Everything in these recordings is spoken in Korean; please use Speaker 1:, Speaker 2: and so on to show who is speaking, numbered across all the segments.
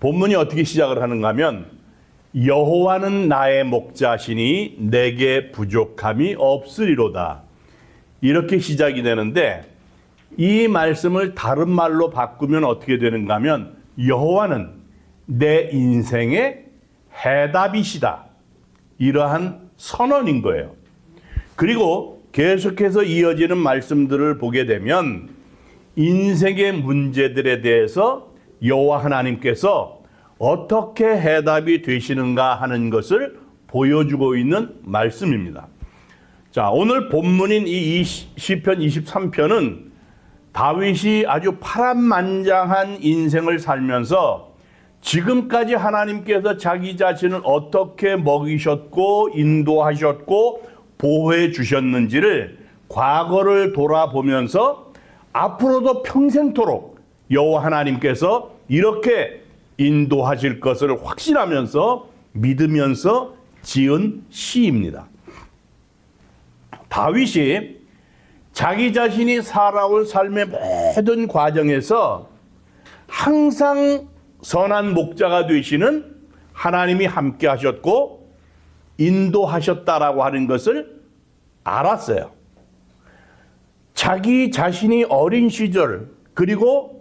Speaker 1: 본문이 어떻게 시작을 하는가 하면 여호와는 나의 목자시니 내게 부족함이 없으리로다. 이렇게 시작이 되는데 이 말씀을 다른 말로 바꾸면 어떻게 되는가 하면 여호와는 내 인생의 해답이시다. 이러한 선언인 거예요. 그리고 계속해서 이어지는 말씀들을 보게 되면 인생의 문제들에 대해서 여호와 하나님께서 어떻게 해답이 되시는가 하는 것을 보여주고 있는 말씀입니다. 자, 오늘 본문인 이 시편 23편은 다윗이 아주 파란만장한 인생을 살면서 지금까지 하나님께서 자기 자신을 어떻게 먹이셨고 인도하셨고 보호해 주셨는지를 과거를 돌아보면서 앞으로도 평생토록 여호와 하나님께서 이렇게 인도하실 것을 확신하면서 믿으면서 지은 시입니다. 다윗이 자기 자신이 살아온 삶의 모든 과정에서 항상 선한 목자가 되시는 하나님이 함께 하셨고 인도하셨다라고 하는 것을 알았어요. 자기 자신이 어린 시절 그리고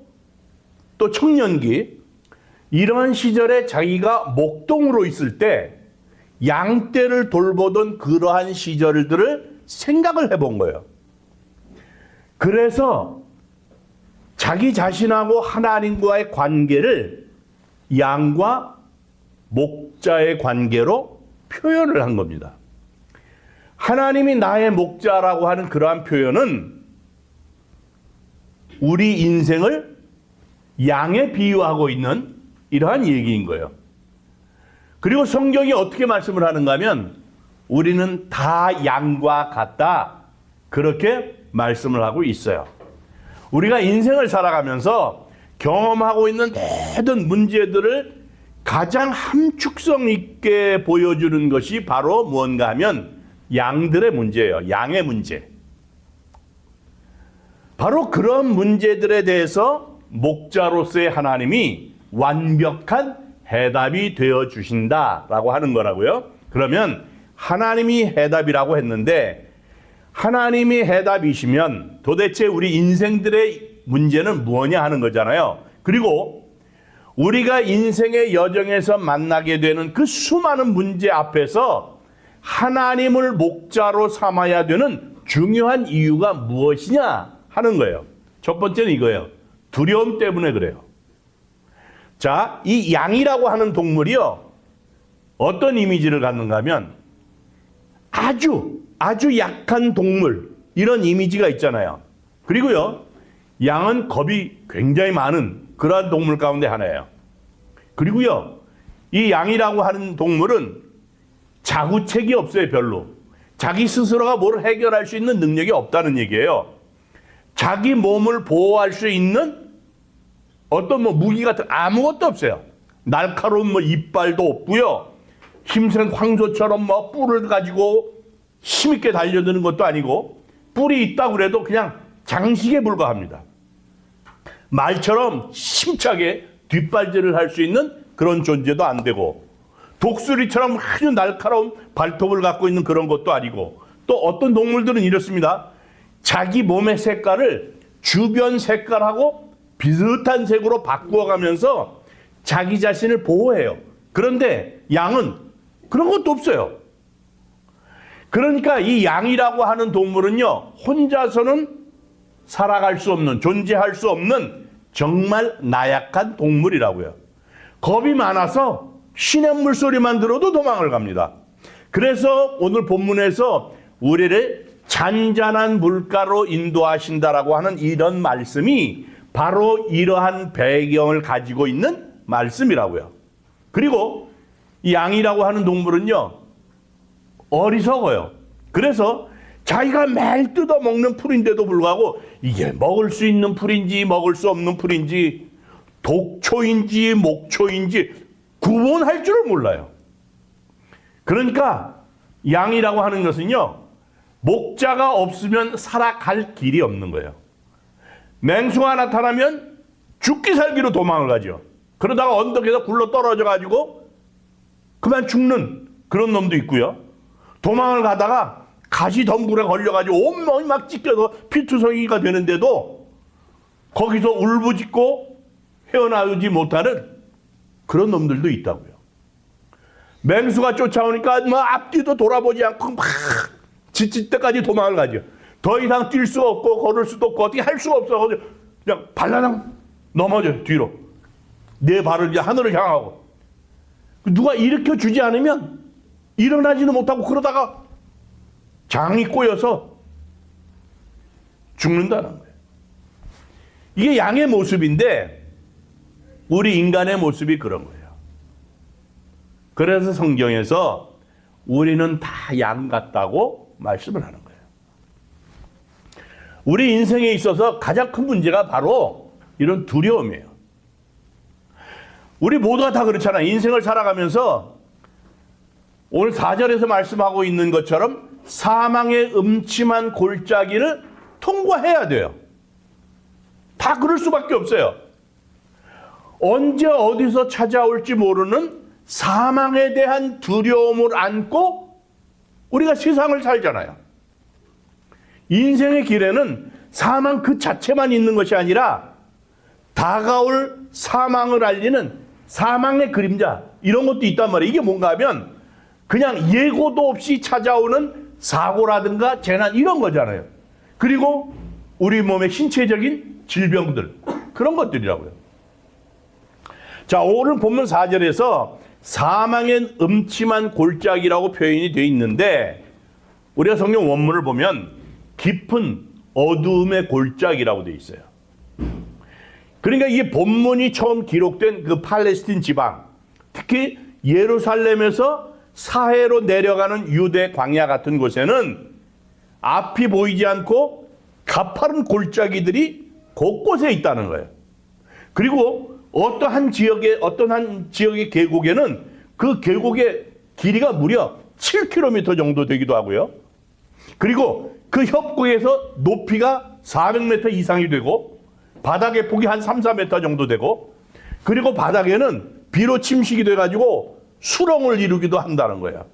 Speaker 1: 또 청년기 이러한 시절에 자기가 목동으로 있을 때 양떼를 돌보던 그러한 시절들을 생각을 해본 거예요. 그래서 자기 자신하고 하나님과의 관계를 양과 목자의 관계로 표현을 한 겁니다. 하나님이 나의 목자라고 하는 그러한 표현은 우리 인생을 양에 비유하고 있는 이러한 얘기인 거예요. 그리고 성경이 어떻게 말씀을 하는가 하면 우리는 다 양과 같다. 그렇게 말씀을 하고 있어요. 우리가 인생을 살아가면서 경험하고 있는 모든 문제들을 가장 함축성 있게 보여주는 것이 바로 무언가 하면 양들의 문제예요. 양의 문제. 바로 그런 문제들에 대해서 목자로서의 하나님이 완벽한 해답이 되어 주신다라고 하는 거라고요. 그러면 하나님이 해답이라고 했는데 하나님이 해답이시면 도대체 우리 인생들의 문제는 무엇냐 하는 거잖아요. 그리고 우리가 인생의 여정에서 만나게 되는 그 수많은 문제 앞에서 하나님을 목자로 삼아야 되는 중요한 이유가 무엇이냐 하는 거예요. 첫 번째는 이거예요. 두려움 때문에 그래요. 자, 이 양이라고 하는 동물이요. 어떤 이미지를 갖는가 하면 아주 아주 약한 동물 이런 이미지가 있잖아요. 그리고요. 양은 겁이 굉장히 많은 그러한 동물 가운데 하나예요. 그리고요. 이 양이라고 하는 동물은 자구책이 없어요, 별로. 자기 스스로가 뭘 해결할 수 있는 능력이 없다는 얘기예요. 자기 몸을 보호할 수 있는 어떤 뭐 무기 같은 아무것도 없어요. 날카로운 뭐 이빨도 없고요. 힘센 황소처럼 뭐 뿔을 가지고 힘있게 달려드는 것도 아니고 뿔이 있다 그래도 그냥 장식에 불과합니다. 말처럼 힘차게 뒷발질을 할 수 있는 그런 존재도 안 되고 독수리처럼 아주 날카로운 발톱을 갖고 있는 그런 것도 아니고 또 어떤 동물들은 이렇습니다. 자기 몸의 색깔을 주변 색깔하고 비슷한 색으로 바꾸어가면서 자기 자신을 보호해요. 그런데 양은 그런 것도 없어요. 그러니까 이 양이라고 하는 동물은요, 혼자서는 살아갈 수 없는, 존재할 수 없는 정말 나약한 동물이라고요. 겁이 많아서 시냇물 소리만 들어도 도망을 갑니다. 그래서 오늘 본문에서 우리를 잔잔한 물가로 인도하신다라고 하는 이런 말씀이 바로 이러한 배경을 가지고 있는 말씀이라고요. 그리고 이 양이라고 하는 동물은요, 어리석어요. 그래서 자기가 매일 뜯어 먹는 풀인데도 불구하고 이게 먹을 수 있는 풀인지 먹을 수 없는 풀인지 독초인지 목초인지 구분할 줄을 몰라요. 그러니까 양이라고 하는 것은요, 목자가 없으면 살아갈 길이 없는 거예요. 맹수가 나타나면 죽기 살기로 도망을 가죠. 그러다가 언덕에서 굴러 떨어져 가지고 그만 죽는 그런 놈도 있고요. 도망을 가다가 가시 덤불에 걸려가지고 온몸이 막 찢겨서 피투성이가 되는데도 거기서 울부짖고 헤어나오지 못하는 그런 놈들도 있다고요. 맹수가 쫓아오니까 뭐 앞뒤도 돌아보지 않고 막 지칠 때까지 도망을 가죠. 더 이상 뛸 수가 없고 걸을 수도 없고 어떻게 할 수가 없어. 그냥 발라당 넘어져 뒤로. 내 발을 이제 하늘을 향하고. 누가 일으켜 주지 않으면 일어나지는 못하고 그러다가 장이 꼬여서 죽는다는 거예요. 이게 양의 모습인데 우리 인간의 모습이 그런 거예요. 그래서 성경에서 우리는 다 양 같다고 말씀을 하는 거예요. 우리 인생에 있어서 가장 큰 문제가 바로 이런 두려움이에요. 우리 모두가 다 그렇잖아. 인생을 살아가면서 오늘 4절에서 말씀하고 있는 것처럼 사망의 음침한 골짜기를 통과해야 돼요. 다 그럴 수밖에 없어요. 언제 어디서 찾아올지 모르는 사망에 대한 두려움을 안고 우리가 세상을 살잖아요. 인생의 길에는 사망 그 자체만 있는 것이 아니라 다가올 사망을 알리는 사망의 그림자 이런 것도 있단 말이에요. 이게 뭔가 하면 그냥 예고도 없이 찾아오는 사고라든가 재난 이런 거잖아요. 그리고 우리 몸의 신체적인 질병들 그런 것들이라고요. 자, 오늘 본문 4절에서 사망의 음침한 골짜기라고 표현이 되어 있는데 우리가 성경 원문을 보면 깊은 어두움의 골짜기라고 되어 있어요. 그러니까 이게 본문이 처음 기록된 그 팔레스틴 지방, 특히 예루살렘에서 사해로 내려가는 유대 광야 같은 곳에는 앞이 보이지 않고 가파른 골짜기들이 곳곳에 있다는 거예요. 그리고 어떤 한 지역의 어떤 한 지역의 계곡에는 그 계곡의 길이가 무려 7km 정도 되기도 하고요. 그리고 그 협곡에서 높이가 400m 이상이 되고 바닥의 폭이 한 3, 4m 정도 되고 그리고 바닥에는 비로 침식이 돼 가지고 수렁을 이루기도 한다는 거예요.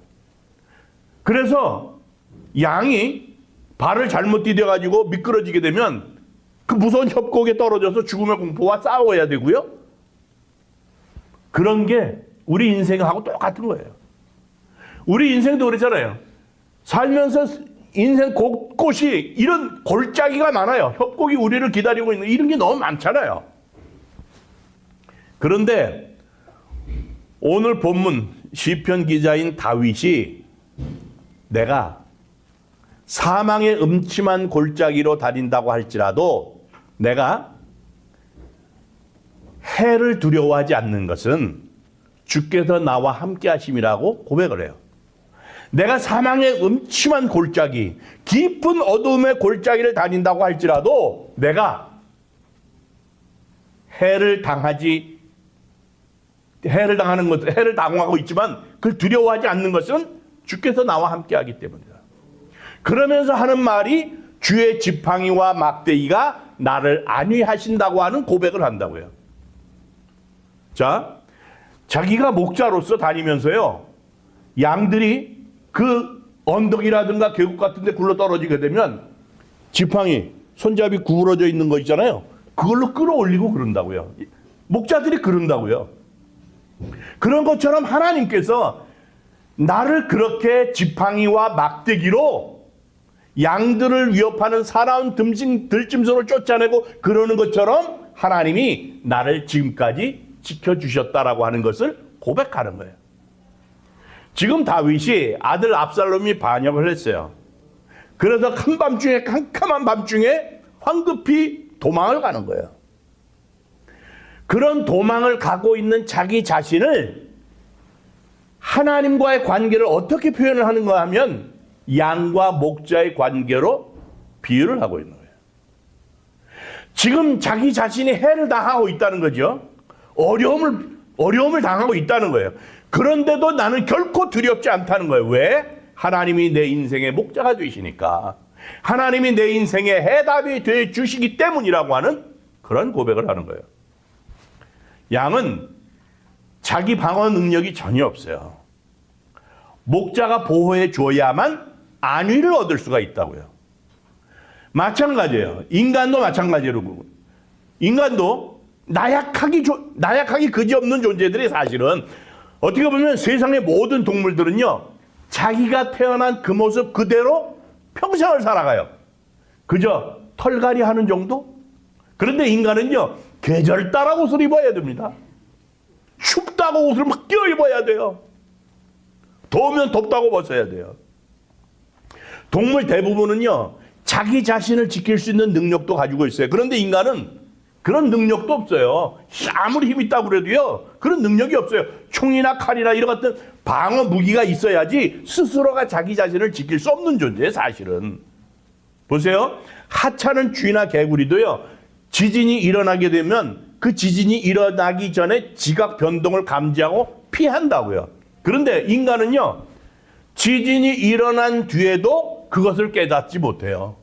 Speaker 1: 그래서 양이 발을 잘못 디뎌 가지고 미끄러지게 되면 그 무서운 협곡에 떨어져서 죽음의 공포와 싸워야 되고요. 그런 게 우리 인생하고 똑같은 거예요. 우리 인생도 그렇잖아요. 살면서 인생 곳곳이 이런 골짜기가 많아요. 협곡이 우리를 기다리고 있는 이런 게 너무 많잖아요. 그런데 오늘 본문 시편 기자인 다윗이 내가 사망의 음침한 골짜기로 다닌다고 할지라도 내가 해를 두려워하지 않는 것은 주께서 나와 함께 하심이라고 고백을 해요. 내가 사망의 음침한 골짜기, 깊은 어두움의 골짜기를 다닌다고 할지라도 내가 해를 당하지 해를 당하는 것, 해를 당하고 있지만 그걸 두려워하지 않는 것은 주께서 나와 함께 하기 때문이다. 그러면서 하는 말이 주의 지팡이와 막대기가 나를 안위하신다고 하는 고백을 한다고요. 자, 자기가 목자로서 다니면서요, 양들이 그 언덕이라든가 계곡 같은 데 굴러 떨어지게 되면 지팡이, 손잡이 구부러져 있는 거 있잖아요. 그걸로 끌어올리고 그런다고요. 목자들이 그런다고요. 그런 것처럼 하나님께서 나를 그렇게 지팡이와 막대기로 양들을 위협하는 사나운 듬심, 들짐승을 쫓아내고 그러는 것처럼 하나님이 나를 지금까지 지켜주셨다라고 하는 것을 고백하는 거예요. 지금 다윗이 아들 압살롬이 반역을 했어요. 그래서 한밤중에 캄캄한 밤중에 황급히 도망을 가는 거예요. 그런 도망을 가고 있는 자기 자신을 하나님과의 관계를 어떻게 표현을 하는가 하면 양과 목자의 관계로 비유를 하고 있는 거예요. 지금 자기 자신이 해를 당하고 있다는 거죠. 어려움을 어려움을 당하고 있다는 거예요. 그런데도 나는 결코 두렵지 않다는 거예요. 왜? 하나님이 내 인생의 목자가 되시니까. 하나님이 내 인생의 해답이 돼 주시기 때문이라고 하는 그런 고백을 하는 거예요. 양은 자기 방어 능력이 전혀 없어요. 목자가 보호해 줘야만 안위를 얻을 수가 있다고요. 마찬가지예요. 인간도 마찬가지로 인간도 나약하기 조- 나약하기 그지없는 존재들이 사실은 어떻게 보면 세상의 모든 동물들은요 자기가 태어난 그 모습 그대로 평생을 살아가요. 그저 털갈이 하는 정도? 그런데 인간은요 계절 따라 옷을 입어야 됩니다. 춥다고 옷을 막 끼어 입어야 돼요. 더우면 덥다고 벗어야 돼요. 동물 대부분은요, 자기 자신을 지킬 수 있는 능력도 가지고 있어요. 그런데 인간은 그런 능력도 없어요. 아무리 힘 있다고 그래도요, 그런 능력이 없어요. 총이나 칼이나 이런 같은 방어 무기가 있어야지 스스로가 자기 자신을 지킬 수 없는 존재예요, 사실은. 보세요. 하찮은 쥐나 개구리도요, 지진이 일어나게 되면 그 지진이 일어나기 전에 지각 변동을 감지하고 피한다고요. 그런데 인간은요, 지진이 일어난 뒤에도 그것을 깨닫지 못해요.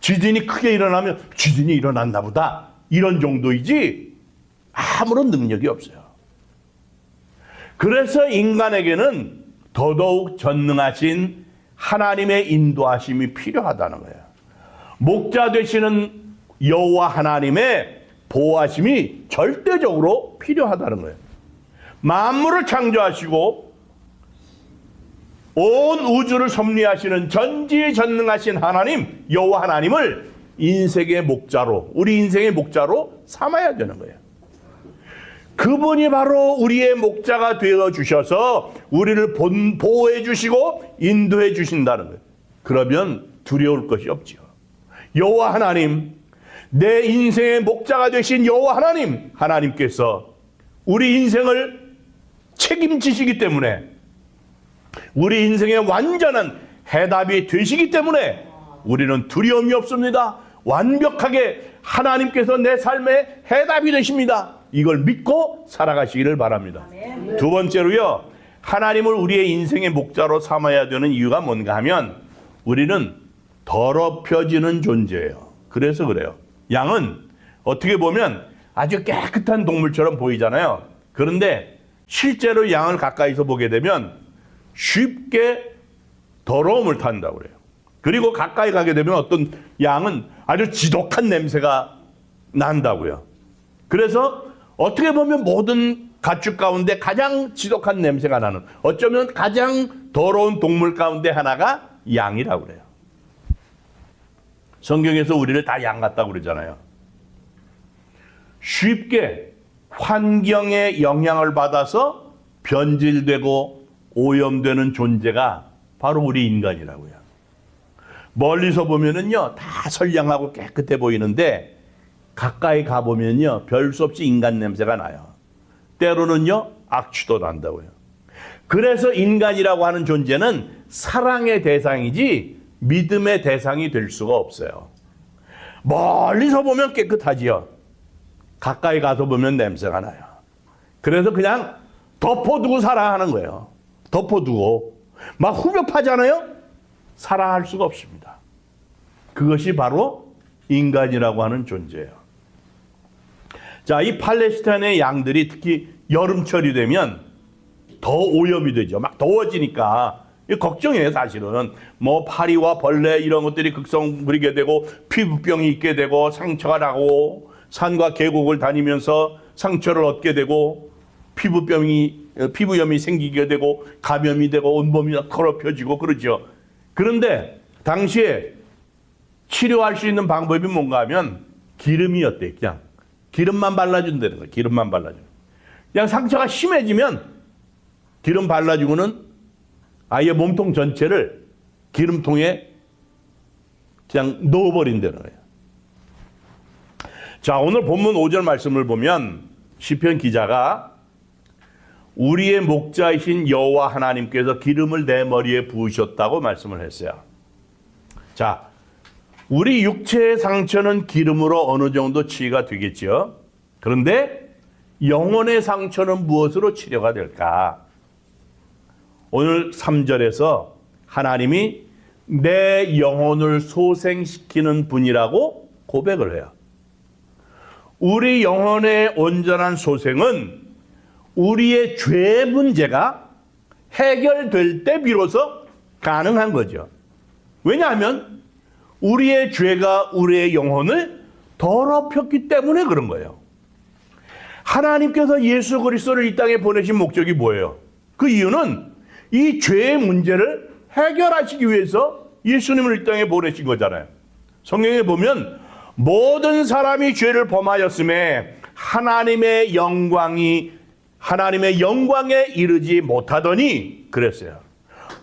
Speaker 1: 지진이 크게 일어나면 지진이 일어났나 보다. 이런 정도이지 아무런 능력이 없어요. 그래서 인간에게는 더더욱 전능하신 하나님의 인도하심이 필요하다는 거예요. 목자 되시는 여호와 하나님의 보호하심이 절대적으로 필요하다는 거예요. 만물을 창조하시고 온 우주를 섭리하시는 전지전능하신 하나님 여호와 하나님을 인생의 목자로 우리 인생의 목자로 삼아야 되는 거예요. 그분이 바로 우리의 목자가 되어 주셔서 우리를 본, 보호해 주시고 인도해 주신다는 거예요. 그러면 두려울 것이 없지요. 여호와 하나님, 내 인생의 목자가 되신 여호와 하나님, 하나님께서 우리 인생을 책임지시기 때문에 우리 인생의 완전한 해답이 되시기 때문에 우리는 두려움이 없습니다. 완벽하게 하나님께서 내 삶의 해답이 되십니다. 이걸 믿고 살아가시기를 바랍니다. 두 번째로요. 하나님을 우리의 인생의 목자로 삼아야 되는 이유가 뭔가 하면 우리는 더럽혀지는 존재예요. 그래서 그래요. 양은 어떻게 보면 아주 깨끗한 동물처럼 보이잖아요. 그런데 실제로 양을 가까이서 보게 되면 쉽게 더러움을 탄다고 그래요. 그리고 가까이 가게 되면 어떤 양은 아주 지독한 냄새가 난다고요. 그래서 어떻게 보면 모든 가축 가운데 가장 지독한 냄새가 나는 어쩌면 가장 더러운 동물 가운데 하나가 양이라고 그래요. 성경에서 우리를 다 양 같다고 그러잖아요. 쉽게 환경의 영향을 받아서 변질되고 오염되는 존재가 바로 우리 인간이라고요. 멀리서 보면은요, 다 선량하고 깨끗해 보이는데, 가까이 가보면요, 별 수 없이 인간 냄새가 나요. 때로는요, 악취도 난다고요. 그래서 인간이라고 하는 존재는 사랑의 대상이지 믿음의 대상이 될 수가 없어요. 멀리서 보면 깨끗하지요. 가까이 가서 보면 냄새가 나요. 그래서 그냥 덮어두고 사랑하는 거예요. 덮어두고. 막 후벼 파잖아요? 사랑할 수가 없습니다. 그것이 바로 인간이라고 하는 존재예요. 자, 이 팔레스타인의 양들이 특히 여름철이 되면 더 오염이 되죠. 막 더워지니까. 이 걱정이에요, 사실은. 뭐, 파리와 벌레 이런 것들이 극성 부리게 되고, 피부병이 있게 되고, 상처가 나고, 산과 계곡을 다니면서 상처를 얻게 되고, 피부병이, 어, 피부염이 생기게 되고, 감염이 되고, 온몸이 더럽혀지고 그러죠. 그런데, 당시에 치료할 수 있는 방법이 뭔가 하면, 기름이었대, 그냥. 기름만 발라준다는 거예요. 기름만 발라줘. 그냥 상처가 심해지면, 기름 발라주고는 아예 몸통 전체를 기름통에 그냥 넣어버린다는 거예요. 자, 오늘 본문 5절 말씀을 보면 시편 기자가 우리의 목자이신 여호와 하나님께서 기름을 내 머리에 부으셨다고 말씀을 했어요. 자, 우리 육체의 상처는 기름으로 어느 정도 치유가 되겠죠. 그런데 영혼의 상처는 무엇으로 치료가 될까? 오늘 3절에서 하나님이 내 영혼을 소생시키는 분이라고 고백을 해요. 우리 영혼의 온전한 소생은 우리의 죄 문제가 해결될 때 비로소 가능한 거죠. 왜냐하면 우리의 죄가 우리의 영혼을 더럽혔기 때문에 그런 거예요. 하나님께서 예수 그리스도를 이 땅에 보내신 목적이 뭐예요? 그 이유는 이 죄의 문제를 해결하시기 위해서 예수님을 이 땅에 보내신 거잖아요. 성경에 보면 모든 사람이 죄를 범하였음에 하나님의 영광이 하나님의 영광에 이르지 못하더니 그랬어요.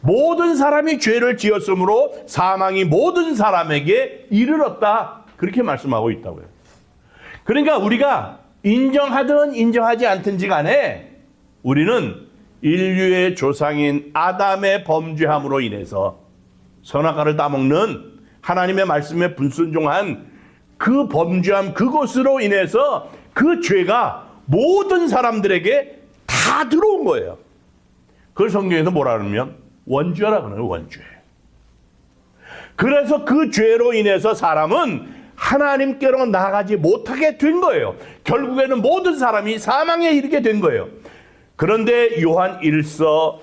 Speaker 1: 모든 사람이 죄를 지었으므로 사망이 모든 사람에게 이르렀다. 그렇게 말씀하고 있다고요. 그러니까 우리가 인정하든 인정하지 않든지 간에 우리는 인류의 조상인 아담의 범죄함으로 인해서 선악과를 따먹는 하나님의 말씀에 불순종한 그 범죄함 그것으로 인해서 그 죄가 모든 사람들에게 다 들어온 거예요. 그걸 성경에서 뭐라 그러면 원죄라 그러는 원죄. 그래서 그 죄로 인해서 사람은 하나님께로 나아가지 못하게 된 거예요. 결국에는 모든 사람이 사망에 이르게 된 거예요. 그런데 요한 1서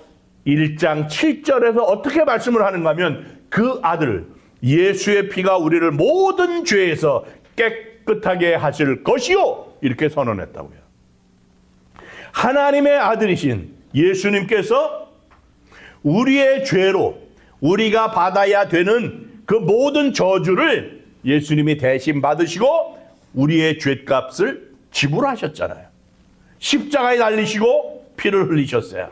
Speaker 1: 1장 7절에서 어떻게 말씀을 하는가 하면 그 아들 예수의 피가 우리를 모든 죄에서 깨끗하게 하실 것이요 이렇게 선언했다고요. 하나님의 아들이신 예수님께서 우리의 죄로 우리가 받아야 되는 그 모든 저주를 예수님이 대신 받으시고 우리의 죄값을 지불하셨잖아요. 십자가에 달리시고 피를 흘리셨어요.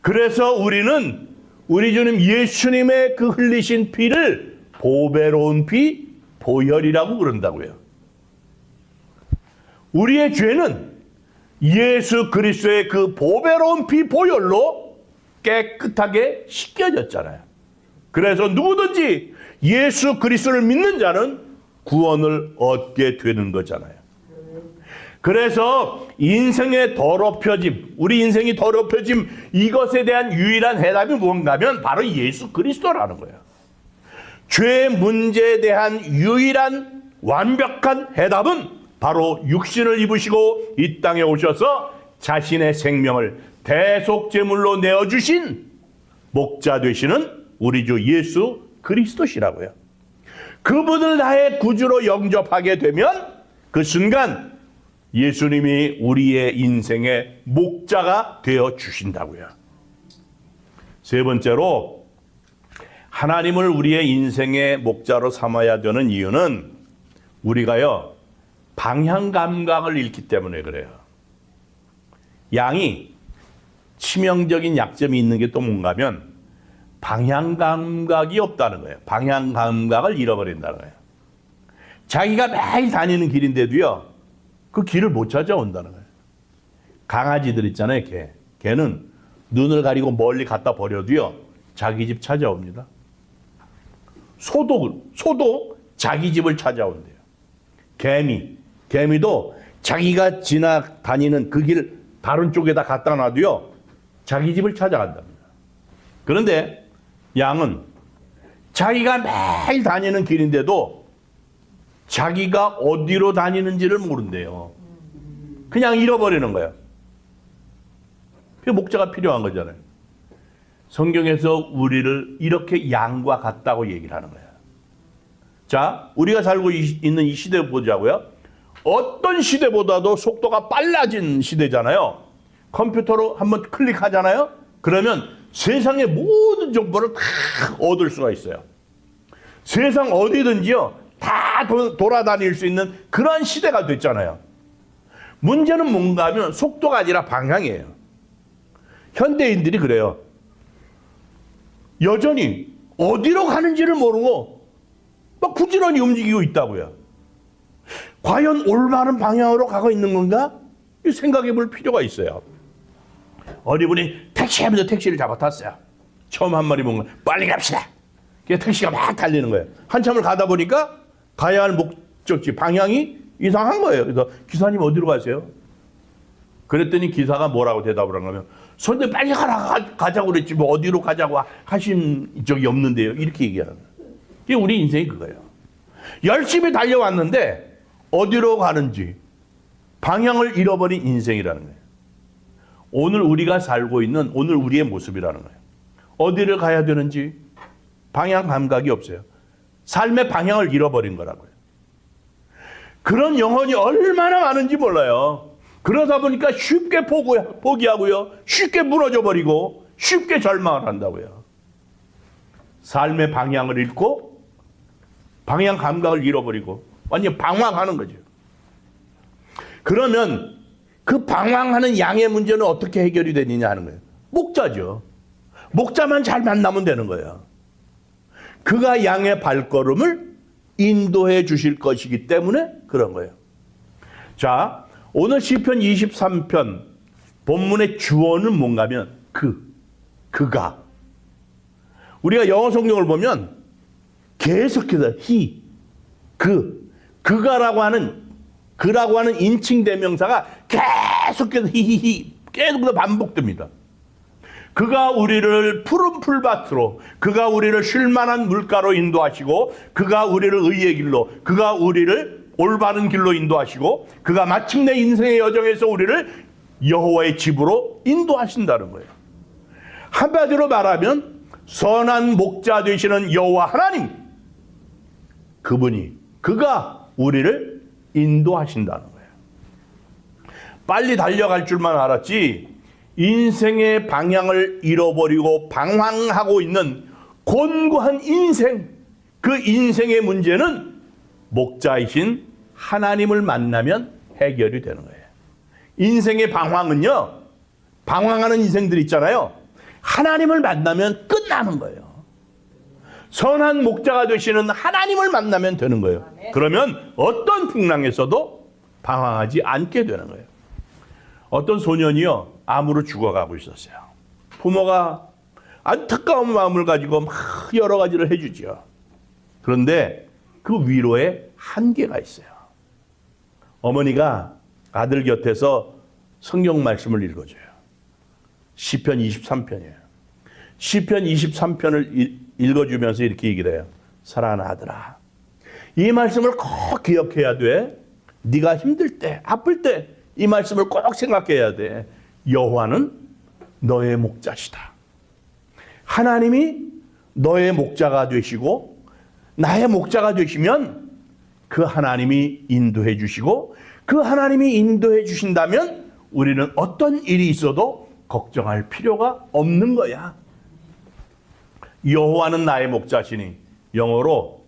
Speaker 1: 그래서 우리는 우리 주님 예수님의 그 흘리신 피를 보배로운 피, 보혈이라고 그런다고요. 우리의 죄는 예수 그리스도의 그 보배로운 피 보혈로 깨끗하게 씻겨졌잖아요. 그래서 누구든지 예수 그리스도를 믿는 자는 구원을 얻게 되는 거잖아요. 그래서 인생의 더럽혀짐, 우리 인생이 더럽혀짐 이것에 대한 유일한 해답이 뭔가면 바로 예수 그리스도라는 거예요. 죄 문제에 대한 유일한 완벽한 해답은 바로 육신을 입으시고 이 땅에 오셔서 자신의 생명을 대속 제물로 내어 주신 목자 되시는 우리 주 예수 그리스도시라고요. 그분을 나의 구주로 영접하게 되면 그 순간 예수님이 우리의 인생의 목자가 되어 주신다고요. 세 번째로 하나님을 우리의 인생의 목자로 삼아야 되는 이유는 우리가요 방향 감각을 잃기 때문에 그래요. 양이 치명적인 약점이 있는 게 또 뭔가면 방향 감각이 없다는 거예요. 방향 감각을 잃어버린다는 거예요. 자기가 매일 다니는 길인데도요, 그 길을 못 찾아온다는 거예요. 강아지들 있잖아요, 개. 개는 눈을 가리고 멀리 갖다 버려도요, 자기 집 찾아옵니다. 소도, 소도 자기 집을 찾아온대요. 개미, 개미도 자기가 지나다니는 그 길 다른 쪽에다 갖다 놔도요, 자기 집을 찾아간답니다. 그런데 양은 자기가 매일 다니는 길인데도 자기가 어디로 다니는지를 모른대요. 그냥 잃어버리는 거예요. 그 목자가 필요한 거잖아요. 성경에서 우리를 이렇게 양과 같다고 얘기를 하는 거예요. 자, 우리가 살고 있는 이 시대 보자고요. 어떤 시대보다도 속도가 빨라진 시대잖아요. 컴퓨터로 한번 클릭하잖아요. 그러면 세상의 모든 정보를 다 얻을 수가 있어요. 세상 어디든지요. 다 도, 돌아다닐 수 있는 그런 시대가 됐잖아요. 문제는 뭔가 하면 속도가 아니라 방향이에요. 현대인들이 그래요. 여전히 어디로 가는지를 모르고 막 부지런히 움직이고 있다고요. 과연 올바른 방향으로 가고 있는 건가? 생각해 볼 필요가 있어요. 어디 분이 택시 하면서 택시를 잡아탔어요. 처음 한 마리 본거 빨리 갑시다. 그 택시가 막 달리는 거예요. 한참을 가다 보니까 가야 할 목적지 방향이 이상한 거예요. 그래서 기사님 어디로 가세요? 그랬더니 기사가 뭐라고 대답을 한 거면 선배 빨리 가라 가, 자고 그랬지 뭐 어디로 가자고 하신 적이 없는데요. 이렇게 얘기하는 거예요. 이게 우리 인생이 그거예요. 열심히 달려왔는데 어디로 가는지 방향을 잃어버린 인생이라는 거예요. 오늘 우리가 살고 있는 오늘 우리의 모습이라는 거예요. 어디를 가야 되는지 방향 감각이 없어요. 삶의 방향을 잃어버린 거라고요. 그런 영혼이 얼마나 많은지 몰라요. 그러다 보니까 쉽게 포기- 포기하고요. 쉽게 무너져 버리고 쉽게 절망을 한다고요. 삶의 방향을 잃고 방향 감각을 잃어버리고 완전 방황하는 거죠. 그러면 그 방황하는 양의 문제는 어떻게 해결이 되느냐 하는 거예요. 목자죠. 목자만 잘 만나면 되는 거예요. 그가 양의 발걸음을 인도해 주실 것이기 때문에 그런 거예요. 자, 오늘 시편 23편 본문의 주어는 뭔가면 그, 그가. 우리가 영어 성경을 보면 계속해서 he, 그, 그가라고 하는 그라고 하는 인칭 대명사가 계속해서 히히히 계속해서 반복됩니다. 그가 우리를 푸른 풀밭으로, 그가 우리를 쉴만한 물가로 인도하시고, 그가 우리를 의의 길로, 그가 우리를 올바른 길로 인도하시고, 그가 마침내 인생의 여정에서 우리를 여호와의 집으로 인도하신다는 거예요. 한마디로 말하면 선한 목자 되시는 여호와 하나님, 그분이 그가 우리를 인도하신다는 거예요. 빨리 달려갈 줄만 알았지 인생의 방향을 잃어버리고 방황하고 있는 곤고한 인생 그 인생의 문제는 목자이신 하나님을 만나면 해결이 되는 거예요. 인생의 방황은요. 방황하는 인생들 있잖아요. 하나님을 만나면 끝나는 거예요. 선한 목자가 되시는 하나님을 만나면 되는 거예요. 그러면 어떤 풍랑에서도 방황하지 않게 되는 거예요. 어떤 소년이요, 암으로 죽어가고 있었어요. 부모가 안타까운 마음을 가지고 막 여러 가지를 해주죠. 그런데 그 위로에 한계가 있어요. 어머니가 아들 곁에서 성경 말씀을 읽어줘요. 시편 23편이에요. 시편 23편을 읽어주면서 이렇게 얘기를 해요. 사랑하는 아들아, 이 말씀을 꼭 기억해야 돼. 네가 힘들 때, 아플 때 이 말씀을 꼭 생각해야 돼. 여호와는 너의 목자시다. 하나님이 너의 목자가 되시고 나의 목자가 되시면 그 하나님이 인도해 주시고 그 하나님이 인도해 주신다면 우리는 어떤 일이 있어도 걱정할 필요가 없는 거야. 여호와는 나의 목자시니 영어로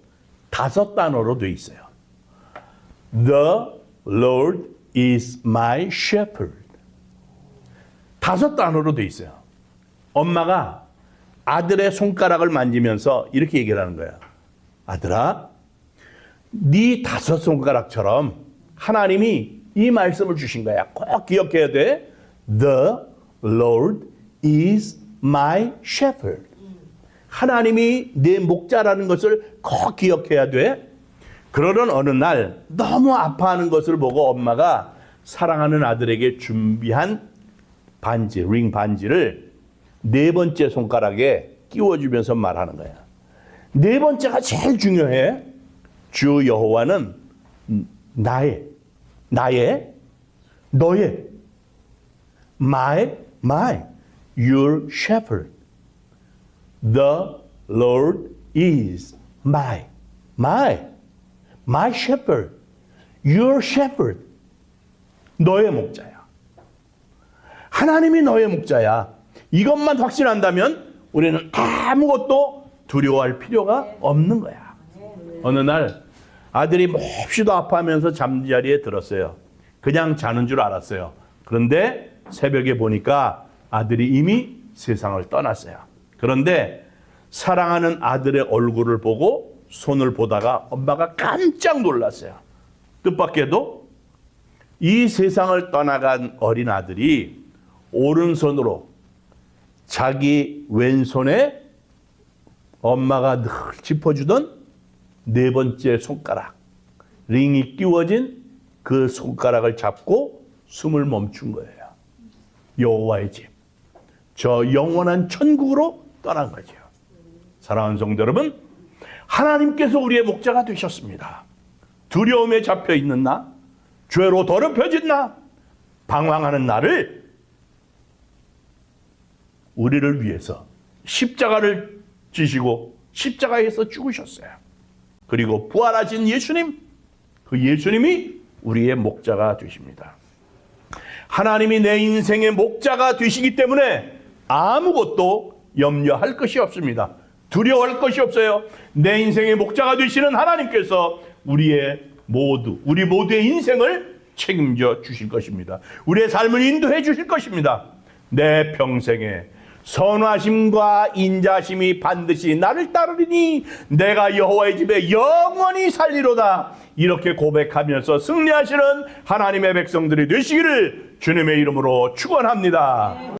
Speaker 1: 다섯 단어로 돼 있어요. The Lord is my shepherd. 다섯 단어로 돼 있어요. 엄마가 아들의 손가락을 만지면서 이렇게 얘기를 하는 거야. 아들아, 네 다섯 손가락처럼 하나님이 이 말씀을 주신 거야. 꼭 기억해야 돼. The Lord is my shepherd. 하나님이 내 목자라는 것을 꼭 기억해야 돼. 그러던 어느 날 너무 아파하는 것을 보고 엄마가 사랑하는 아들에게 준비한 반지, 링 반지를 네 번째 손가락에 끼워주면서 말하는 거야. 네 번째가 제일 중요해. 주 여호와는 나의, 나의, 너의, my, my, your shepherd. The Lord is my, my, my shepherd, your shepherd. 너의 목자야. 하나님이 너의 목자야. 이것만 확신한다면 우리는 아무것도 두려워할 필요가 없는 거야. 어느 날 아들이 몹시도 아파하면서 잠자리에 들었어요. 그냥 자는 줄 알았어요. 그런데 새벽에 보니까 아들이 이미 세상을 떠났어요. 그런데 사랑하는 아들의 얼굴을 보고 손을 보다가 엄마가 깜짝 놀랐어요. 뜻밖에도 이 세상을 떠나간 어린 아들이 오른손으로 자기 왼손에 엄마가 늘 짚어주던 네 번째 손가락, 링이 끼워진 그 손가락을 잡고 숨을 멈춘 거예요. 여호와의 집. 저 영원한 천국으로 떠난 거죠. 사랑하는 성도 여러분, 하나님께서 우리의 목자가 되셨습니다. 두려움에 잡혀 있는 나, 죄로 더럽혀진 나, 방황하는 나를 우리를 위해서 십자가를 지시고 십자가에서 죽으셨어요. 그리고 부활하신 예수님, 그 예수님이 우리의 목자가 되십니다. 하나님이 내 인생의 목자가 되시기 때문에 아무것도 염려할 것이 없습니다. 두려워할 것이 없어요. 내 인생의 목자가 되시는 하나님께서 우리의 모두, 우리 모두의 인생을 책임져 주실 것입니다. 우리의 삶을 인도해 주실 것입니다. 내 평생에 선하심과 인자심이 반드시 나를 따르리니 내가 여호와의 집에 영원히 살리로다. 이렇게 고백하면서 승리하시는 하나님의 백성들이 되시기를 주님의 이름으로 축원합니다.